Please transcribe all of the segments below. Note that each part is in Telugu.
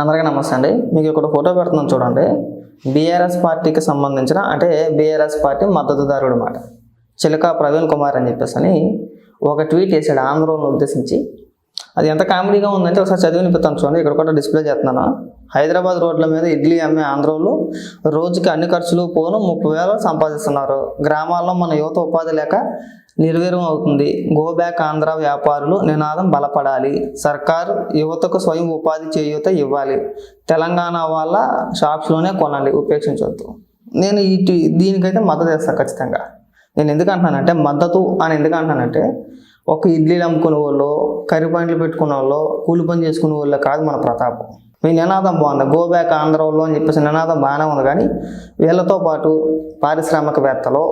అందరికీ నమస్తే అండి. మీకు ఇక్కడ ఫోటో పెడుతున్నాను చూడండి. బీఆర్ఎస్ పార్టీకి సంబంధించిన అంటే బీఆర్ఎస్ పార్టీ మద్దతుదారుడు మాట. చిలక ప్రవీణ్ కుమార్ అని చెప్పేసి అని ఒక ట్వీట్ చేశాడు ఆంధ్రోని ఉద్దేశించి. అది ఎంత కామెడీగా ఉందంటే ఒకసారి చదివి వినిపిస్తాను చూడండి. ఇక్కడ కూడా డిస్ప్లే చేస్తున్నాను. హైదరాబాద్ రోడ్ల మీద ఇడ్లీ అమ్మే ఆంధ్రోలు రోజుకి అన్ని ఖర్చులు పోను ముప్పై వేలు సంపాదిస్తున్నారు. గ్రామాల్లో మన యువత ఉపాధి లేక నిర్వీర్యం అవుతుంది. గో బ్యాక్ ఆంధ్ర వ్యాపారులు నినాదం బలపడాలి. సర్కారు యువతకు స్వయం ఉపాధి చేయూత ఇవ్వాలి. తెలంగాణ వాళ్ళ షాప్స్లోనే కొనాలి ఉపేక్షించవద్దు నేను ఈ దీనికైతే మద్దతు ఇస్తాను ఖచ్చితంగా. నేను ఎందుకు అంటున్నానంటే మద్దతు అని ఎందుకు అంటున్నానంటే ఒక ఇడ్లీలు అమ్ముకునే వాళ్ళు కర్రీ పాయింట్లు పెట్టుకునే వాళ్ళు కూలి పని చేసుకునే వాళ్ళు కాదు మన ప్రతాపం. మీ నినాదం బాగుంది. గో బ్యాక్ ఆంధ్రలో అని చెప్పేసి నినాదం బాగానే ఉంది కానీ వీళ్ళతో పాటు పారిశ్రామికవేత్తలు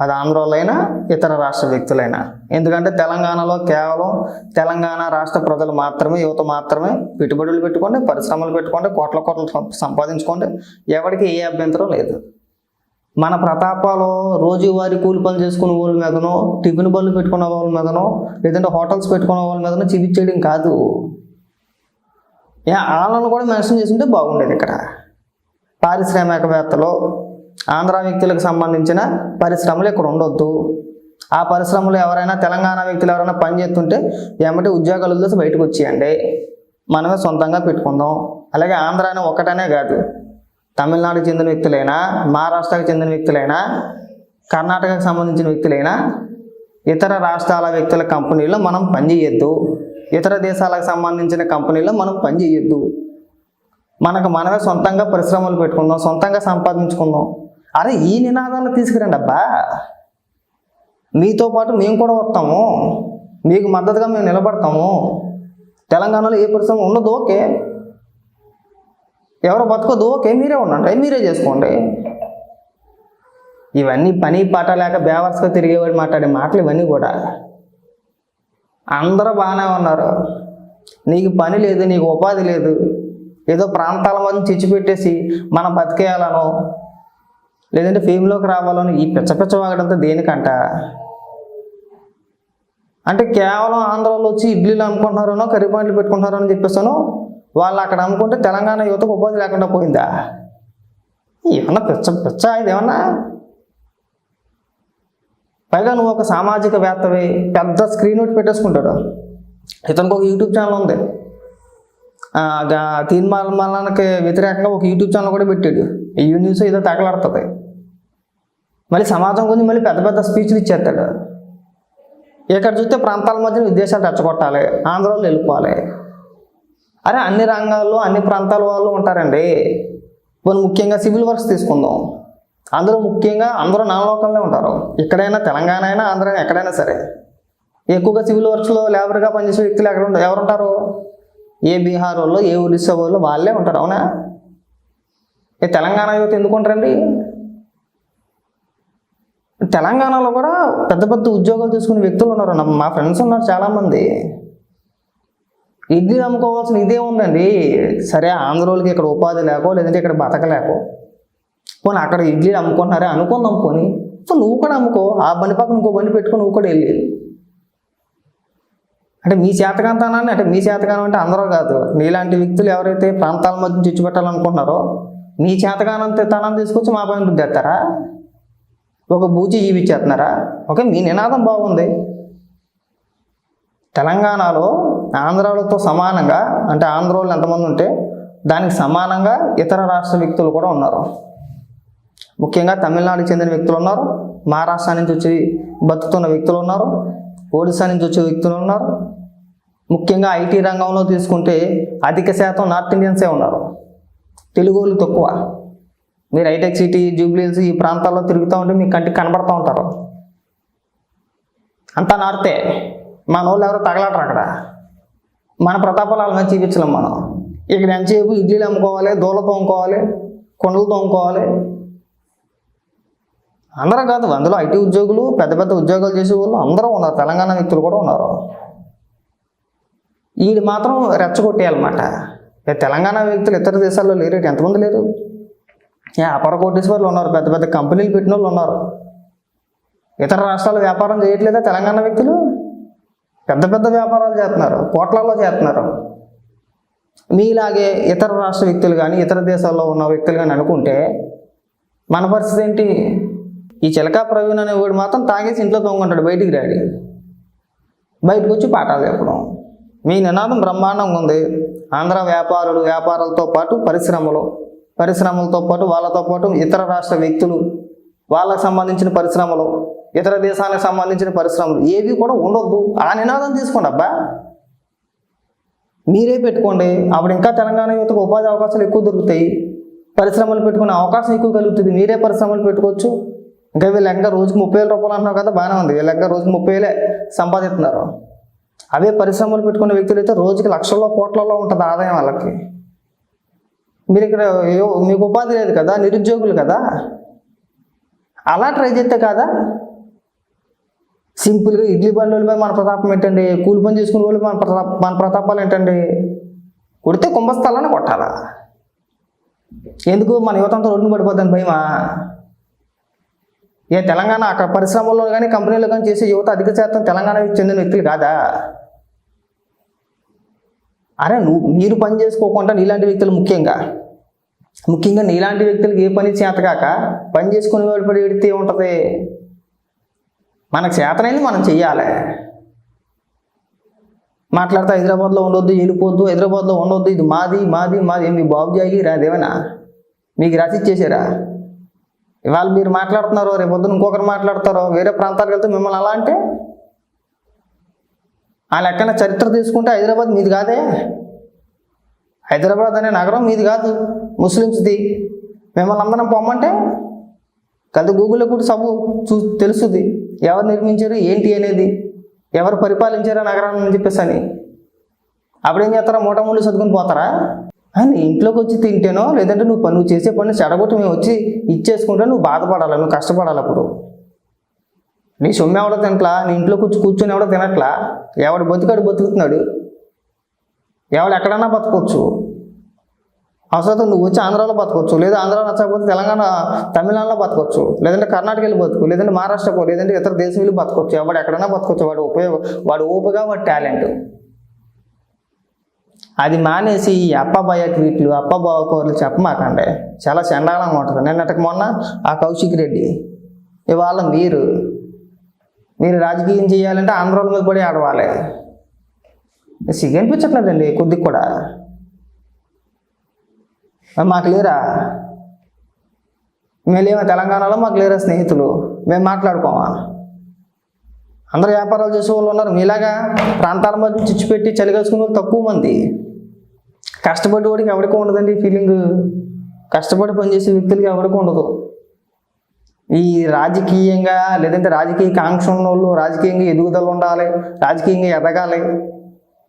అది ఆంధ్రోళ్ళైనా ఇతర రాష్ట్ర వ్యక్తులైనా. ఎందుకంటే తెలంగాణలో కేవలం తెలంగాణ రాష్ట్ర ప్రజలు మాత్రమే యువత మాత్రమే పెట్టుబడులు పెట్టుకోండి పరిశ్రమలు పెట్టుకోండి కోట్ల కోట్లు సం- సంపాదించుకోండి. ఎవరికి ఏ అభ్యంతరం లేదు. మన ప్రతాపాలో రోజువారీ కూలి పనులు చేసుకునే వాళ్ళ మీదనో టిఫిన్ బళ్ళు పెట్టుకున్న వాళ్ళ మీదనో లేదంటే హోటల్స్ పెట్టుకున్న వాళ్ళ మీదనో చూపించేయడం కాదు. వాళ్ళను కూడా మెన్షన్ చేసుకుంటే బాగుండేది ఇక్కడ. పారిశ్రామికవేత్తలు ఆంధ్ర వ్యక్తులకు సంబంధించిన పరిశ్రమలు ఇక్కడ ఉండొద్దు. ఆ పరిశ్రమలు ఎవరైనా తెలంగాణ వ్యక్తులు ఎవరైనా పని చేస్తుంటే ఏమంటే ఉద్యోగాలు వదిలేసి బయటకు వచ్చేయండి. మనమే సొంతంగా పెట్టుకుందాం. అలాగే ఆంధ్ర అనే ఒకటనే కాదు. తమిళనాడుకి చెందిన వ్యక్తులైనా మహారాష్ట్రకు చెందిన వ్యక్తులైనా కర్ణాటకకు సంబంధించిన వ్యక్తులైనా ఇతర రాష్ట్రాల వ్యక్తుల కంపెనీలో మనం పనిచేయొద్దు ఇతర దేశాలకు సంబంధించిన కంపెనీలో మనం పనిచేయొద్దు మనకు మనమే సొంతంగా పరిశ్రమలు పెట్టుకుందాం సొంతంగా సంపాదించుకుందాం. అరే ఈ నినాదాన్ని తీసుకురండి అబ్బా. మీతో పాటు మేము కూడా వస్తాము. మీకు మద్దతుగా మేము నిలబడతాము. తెలంగాణలో ఏ పరిశ్రమ ఉండదు ఓకే. ఎవరు బతకదు ఓకే. మీరే ఉండండి మీరే చేసుకోండి. ఇవన్నీ పని పాట లేక బేవర్స్గా తిరిగేవాడు మాట్లాడే మాటలు ఇవన్నీ కూడా. అందరూ బాగానే ఉన్నారు. నీకు పని లేదు నీకు ఉపాధి లేదు. ఏదో ప్రాంతాల మధ్య చిచ్చిపెట్టేసి మనం బతికేయాలనో లేదంటే ఫేమ్లోకి రావాలని ఈ పిచ్చ పిచ్చ వాగడంతో దేనికంట? అంటే కేవలం ఆంధ్రాలో వచ్చి ఇడ్లీలు అనుకుంటున్నారనో కర్రీ పాయింట్లు పెట్టుకుంటున్నారో అని చెప్పేసాను. వాళ్ళు అక్కడ అనుకుంటే తెలంగాణ యువతకు ఉపాధి లేకుండా పోయిందా? ఏమన్నా పిచ్చ పిచ్చ ఇది ఏమన్నా? పైగా నువ్వు ఒక సామాజికవేత్తవి పెద్ద స్క్రీన్ ఒకటి పెట్టేసుకుంటాడు. ఇతనికి ఒక యూట్యూబ్ ఛానల్ ఉంది. ఆ, మరణానికి వ్యతిరేకంగా ఒక యూట్యూబ్ ఛానల్ కూడా పెట్టాడు. ఈ న్యూస్ ఏదో తగలాడుతుంది. మళ్ళీ సమాజం గురించి మళ్ళీ పెద్ద పెద్ద స్పీచ్లు ఇచ్చేస్తాడు. ఇక్కడ చూస్తే ప్రాంతాల మధ్య విదేశాలు రెచ్చగొట్టాలి ఆంధ్రాలో వెళ్ళిపోవాలి అరే అన్ని రంగాల్లో అన్ని ప్రాంతాల వాళ్ళు ఉంటారండి. మనం ముఖ్యంగా సివిల్ వర్క్స్ తీసుకుందాం. అందరూ ముఖ్యంగా అందరూ నాలోకంలో ఉంటారు. ఎక్కడైనా తెలంగాణ అయినా ఆంధ్ర అయినా ఎక్కడైనా సరే. ఎక్కువగా సివిల్ వర్క్స్లో లేబర్గా పనిచేసే వ్యక్తులు ఎక్కడ ఉంటారు ఎవరు ఉంటారు ఏ బీహార్ వాళ్ళు ఏ ఒడిస్సా వాళ్ళు వాళ్ళే ఉంటారు అవునా? ఏ తెలంగాణ యువత ఎందుకు ఉంటారండి? తెలంగాణలో కూడా పెద్ద పెద్ద ఉద్యోగాలు తీసుకునే వ్యక్తులు ఉన్నారు మా ఫ్రెండ్స్ ఉన్నారు చాలామంది. ఇడ్లీ అమ్ముకోవాల్సిన ఇదే ఉందండి. సరే ఆంధ్రోళ్ళకి ఇక్కడ ఉపాధి లేకో లేదంటే ఇక్కడ బతకలేకో. పోనీ అక్కడ ఇడ్లీ అమ్ముకుంటున్నారే అనుకుందాం పోనీ. సో నువ్వు కూడా అమ్ముకో ఆ బండి పక్కన ఇంకో బండి పెట్టుకొని నువ్వు కూడా వెళ్ళి. అంటే మీ చేతకంతానని అంటే మీ చేతకానం అంటే అందరూ కాదు. నీలాంటి వ్యక్తులు ఎవరైతే ప్రాంతాల మధ్య చిచ్చుపెట్టాలనుకుంటున్నారో మీ చేతకానంత తనాన్ని తీసుకొచ్చి మా పైన రుద్దేస్తారా? ఒక బూచి జీవిచ్చేస్తున్నారా ఓకే మీ నినాదం బాగుంది. తెలంగాణలో ఆంధ్రాలతో సమానంగా అంటే ఆంధ్రోళ్ళు ఎంతమంది ఉంటే దానికి సమానంగా ఇతర రాష్ట్ర వ్యక్తులు కూడా ఉన్నారు. ముఖ్యంగా తమిళనాడుకి చెందిన వ్యక్తులు ఉన్నారు మహారాష్ట్ర నుంచి వచ్చి బతుకుతున్న వ్యక్తులు ఉన్నారు ఒడిశా నుంచి వచ్చే వ్యక్తులు ఉన్నారు. ముఖ్యంగా ఐటీ రంగంలో తీసుకుంటే అధిక శాతం నార్త్ ఇండియన్సే ఉన్నారు. తెలుగు వాళ్ళు తక్కువ. మీరు హైటెక్ సిటీ జూబ్లీస్ ఈ ప్రాంతాల్లో తిరుగుతూ ఉంటే మీ కంటికి కనబడుతూ ఉంటారు. అంతా నార్తే మన వాళ్ళు ఎవరో తగలటరు అక్కడ? మన ప్రతాపలాలను చూపించలేం మనం. ఇక్కడ ఎంతసేపు ఇడ్లీలు అమ్ముకోవాలి దూల తోముకోవాలి కొండలు తోముకోవాలి అందరూ కాదు అందులో ఐటీ ఉద్యోగులు పెద్ద పెద్ద ఉద్యోగాలు చేసే వాళ్ళు అందరూ ఉన్నారు. తెలంగాణ వ్యక్తులు కూడా ఉన్నారు. వీడు మాత్రం రెచ్చగొట్టేయాలన్నమాట. తెలంగాణ వ్యక్తులు ఇతర దేశాల్లో లేరు ఎంతమంది లేరు? వ్యాపార అపర కోటీశ్వర్లు ఉన్నారు పెద్ద పెద్ద కంపెనీలు పెట్టిన వాళ్ళు ఉన్నారు. ఇతర రాష్ట్రాలు వ్యాపారం చేయట్లేదా తెలంగాణ వ్యక్తులు? పెద్ద పెద్ద వ్యాపారాలు చేస్తున్నారు కోట్లలో చేస్తున్నారు. మీలాగే ఇతర రాష్ట్ర వ్యక్తులు కానీ ఇతర దేశాల్లో ఉన్న వ్యక్తులు కానీ అనుకుంటే మన పరిస్థితి ఏంటి? ఈ చిలకా ప్రవీణ్ అనేవాడు మాత్రం తాగేసి ఇంట్లో తొంగుంటాడు బయటికి రాడి. బయటకు వచ్చి పాఠాలు చెప్పడం. మీ నినాదం బ్రహ్మాండంగా ఉంది. ఆంధ్ర వ్యాపారులు వ్యాపారాలతో పాటు పరిశ్రమలు. పరిశ్రమలతో పాటు వాళ్ళతో పాటు ఇతర రాష్ట్ర వ్యక్తులు వాళ్ళకు సంబంధించిన పరిశ్రమలు ఇతర దేశాలకు సంబంధించిన పరిశ్రమలు ఏవి కూడా ఉండొద్దు. ఆ నినాదం తీసుకోండి అబ్బా. మీరే పెట్టుకోండి. అప్పుడు ఇంకా తెలంగాణ యువతకు ఉపాధి అవకాశాలు ఎక్కువ దొరుకుతాయి. పరిశ్రమలు పెట్టుకునే అవకాశం ఎక్కువ కలుగుతుంది. మీరే పరిశ్రమలు పెట్టుకోవచ్చు. ఇంకా వీళ్ళు ఇంకా రోజుకి ముప్పై వేల రూపాయలు అంటున్నారు కదా బాగానే ఉంది. వీళ్ళు ఇంకా రోజుకి ముప్పై వేలే సంపాదిస్తున్నారు. అవే పరిశ్రమలు పెట్టుకునే వ్యక్తులు అయితే రోజుకి లక్షల్లో కోట్లలో ఉంటుంది ఆదాయం వాళ్ళకి. మీరు ఇక్కడ మీకు ఉపాధి లేదు కదా నిరుద్యోగులు కదా? అలా ట్రై చేస్తే కాదా? సింపుల్గా ఇడ్లీ బండి వాళ్ళ మీద మన ప్రతాపం ఏంటండి? కూలి పని చేసుకునే వాళ్ళు మన ప్రతాప మన ప్రతాపాలు ఏంటండి? కొడితే కుంభస్థలాన్ని కొట్టాలా? ఎందుకు మన యువతంతా రోడ్డున పడిపోద్దని భయమా? ఏ తెలంగాణ అక్కడ పరిశ్రమల్లో కానీ కంపెనీలో కానీ చేసే యువత అధిక శాతం తెలంగాణకి చెందిన వ్యక్తులు కాదా? అరే నువ్వు మీరు పని చేసుకోకుండా నీలాంటి వ్యక్తులు ముఖ్యంగా. ముఖ్యంగా నీలాంటి వ్యక్తులకు ఏ పని చేతకాక పని చేసుకునే వాడు పడి ఎడితే ఉంటుంది మనకు చేతనైంది మనం చెయ్యాలి. మాట్లాడితే హైదరాబాద్లో ఉండొద్దు వెళ్ళిపోద్దు హైదరాబాద్లో ఉండొద్దు ఇది మాది మాది మాది మీ బాబు జాగి రాదేమన్నా మీకు రాసి ఇవాళ మీరు మాట్లాడుతున్నారు రేపు పొద్దున ఇంకొకరు మాట్లాడతారో వేరే ప్రాంతాలకు వెళ్తే మిమ్మల్ని అలా అంటే ఆ లెక్కన చరిత్ర తీసుకుంటే హైదరాబాద్ మీది కాదే. హైదరాబాద్ అనే నగరం మీది కాదు. ముస్లిమ్స్ది. మిమ్మల్ని అందరం పొమ్మంటే కదా గూగుల్లో కూడా సబు చూ తెలుస్తుంది ఎవరు నిర్మించారు ఏంటి అనేది. ఎవరు పరిపాలించారు ఆ నగరాన్ని అని చెప్పేసి అని. అప్పుడేం చేస్తారా? మూటమూళ్ళు చదువుకుని పోతారా? అని ఇంట్లోకి వచ్చి తింటేనో లేదంటే నువ్వు పని నువ్వు చేసే పని చెడగొట్టి మేము వచ్చి ఇచ్చేసుకుంటే నువ్వు బాధపడాలి నువ్వు కష్టపడాలి అప్పుడు. నీ సొమ్ము ఎవడో తినట్లా? నీ ఇంట్లో కూర్చు కూర్చొని ఎవడో తినట్లా? ఎవడు బతుకాడు బతుకుతున్నాడు. ఎవడు ఎక్కడన్నా బతకొచ్చు. అవసరం నువ్వు వచ్చి ఆంధ్రాలో బతకొచ్చు. లేదా ఆంధ్ర నచ్చకపోతే తెలంగాణ తమిళనాడులో బతకొచ్చు. లేదంటే కర్ణాటక వెళ్ళి బతుకు లేదంటే మహారాష్ట్రకు లేదంటే ఇతర దేశం వెళ్ళి బతకొచ్చు. ఎవడు ఎక్కడన్నా బతకొచ్చు. వాడు ఉపయోగం వాడు ఓపిగా వాడు టాలెంట్. అది మానేసి ఈ అప్పబాయ ట్వీట్లు అప్పబావ కూరలు చెప్పమాకండి. చాలా చండాలంగా ఉంటుంది. నిన్నటికి మొన్న ఆ కౌశిక్ రెడ్డి ఇవాళ మీరు మీరు రాజకీయం చేయాలంటే ఆంధ్రోల మీద పడి ఆడవాలి సిగ్గు అనిపించట్లేదండి కొద్దిగా కూడా. మాకు లేరా? మేమేమో తెలంగాణలో మాకు లేరా స్నేహితులు? మేము మాట్లాడుకోమా? అందరు వ్యాపారాలు చేసే వాళ్ళు ఉన్నారు మీలాగా ప్రాంతాల మధ్య చిచ్చుపెట్టి చలిగలుసుకునే వాళ్ళు తక్కువ మంది. కష్టపడి వాడికి ఎవరికి ఉండదండి ఈ ఫీలింగ్ కష్టపడి పనిచేసే వ్యక్తులకి ఎవరికి ఉండదు. ఈ రాజకీయంగా లేదంటే రాజకీయ కాంక్ష ఉన్న వాళ్ళు రాజకీయంగా ఎదుగుదల ఉండాలి రాజకీయంగా ఎదగాలి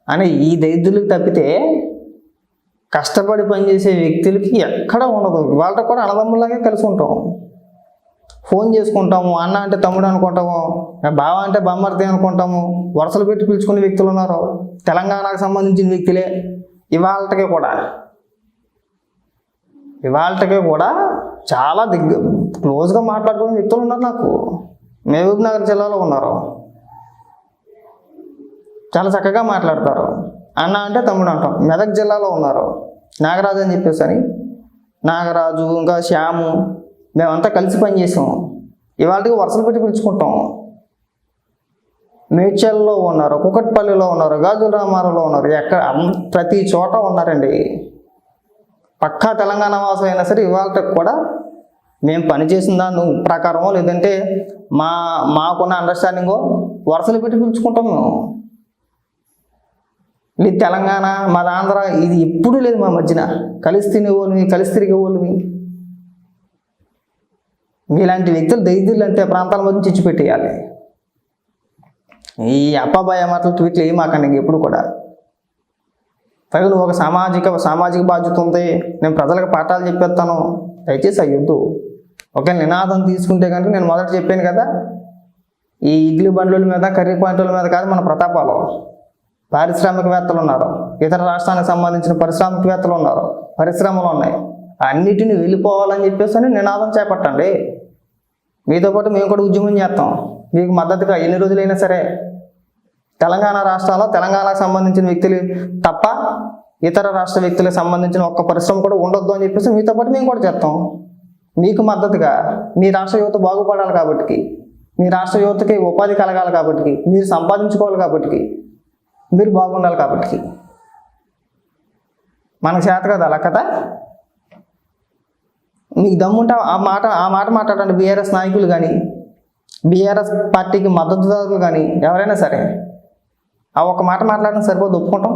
అని ఈ దైద్యులకు తప్పితే కష్టపడి పనిచేసే వ్యక్తులకి ఎక్కడ ఉండదు. వాళ్ళతో కూడా అన్నదమ్ములాగే కలిసి ఉంటాం. ఫోన్ చేసుకుంటాము అన్న అంటే తమ్ముడు అనుకుంటాము బావ అంటే బామ్మర్తి అనుకుంటాము వరుసలు పెట్టి పిలుచుకునే వ్యక్తులు ఉన్నారు. తెలంగాణకు సంబంధించిన వ్యక్తులే ఇవాళకి కూడా. ఇవాళకి కూడా చాలా దిగ్గ క్లోజ్గా మాట్లాడుకునే వ్యక్తులు ఉన్నారు నాకు. మహబూబ్ నగర్ జిల్లాలో ఉన్నారు. చాలా చక్కగా మాట్లాడతారు. అన్న అంటే తమ్ముడు అంటాం. మెదక్ జిల్లాలో ఉన్నారు. నాగరాజు అని చెప్పేసి అని. నాగరాజు ఇంకా శ్యాము మేమంతా కలిసి పనిచేసాం ఇవాళకి వరుసలు పెట్టి పిలుచుకుంటాం. మేడ్చల్లో ఉన్నారు కుకట్పల్లిలో ఉన్నారు గాజుల రామారంలో ఉన్నారు. ఎక్కడ ప్రతి చోట ఉన్నారండి. పక్కా తెలంగాణ వాసం అయినా సరే ఇవాళకి కూడా మేము పనిచేసిన దాని ప్రకారమో లేదంటే మా మాకున్న అండర్స్టాండింగో వరుసలు పెట్టి పిలుచుకుంటాం మేము. ఇది తెలంగాణ మాది ఆంధ్ర ఇది ఎప్పుడూ లేదు మా మధ్యన. కలిసి తినే వాళ్ళని కలిసి తిరిగే వాళ్ళని. మీలాంటి వ్యక్తులు దైద్యులు అంతే ప్రాంతాల మధ్య చిచ్చు పెట్టేయాలి ఈ అప్పాబాయ మాటలు ట్వీట్లు ఏం మాకండి ఇంక ఎప్పుడు కూడా. తగిన ఒక సామాజిక సామాజిక బాధ్యత ఉంది. నేను ప్రజలకు పాఠాలు చెప్పేస్తాను. దయచేసి అయ్యొద్దు. ఒక నినాదం తీసుకుంటే కనుక నేను మొదట చెప్పాను కదా ఈ ఇడ్లీ బండ్ల మీద కర్రీ పాయింట్ల మీద కాదు మన ప్రతాపాలు. పారిశ్రామికవేత్తలు ఉన్నారు. ఇతర రాష్ట్రానికి సంబంధించిన పారిశ్రామికవేత్తలు ఉన్నారు. పరిశ్రమలు ఉన్నాయి. అన్నిటిని వెళ్ళిపోవాలని చెప్పేసి అని నినాదం చేపట్టండి. మీతో పాటు మేము కూడా ఉద్యమం చేస్తాం. మీకు మద్దతుగా ఎన్ని రోజులైనా సరే తెలంగాణ రాష్ట్రాల్లో తెలంగాణకు సంబంధించిన వ్యక్తులు తప్ప ఇతర రాష్ట్ర వ్యక్తులకు సంబంధించిన ఒక్క పరిశ్రమ కూడా ఉండొద్దు అని చెప్పేసి మీతో పాటు మేము కూడా చేస్తాం మీకు మద్దతుగా మీ రాష్ట్ర యువత బాగుపడాలి కాబట్టి మీ రాష్ట్ర యువతకి ఉపాధి కలగాలి కాబట్టి మీరు సంపాదించుకోవాలి కాబట్టి మీరు బాగుండాలి కాబట్టి మనకు చేత కదా అలా కదా? మీకు దమ్ముంటే ఆ మాట ఆ మాట మాట్లాడండి బీఆర్ఎస్ నాయకులు కానీ బీఆర్ఎస్ పార్టీకి మద్దతుదారులు కానీ ఎవరైనా సరే ఆ ఒక్క మాట మాట్లాడినా సరిపోదు ఒప్పుకుంటాం.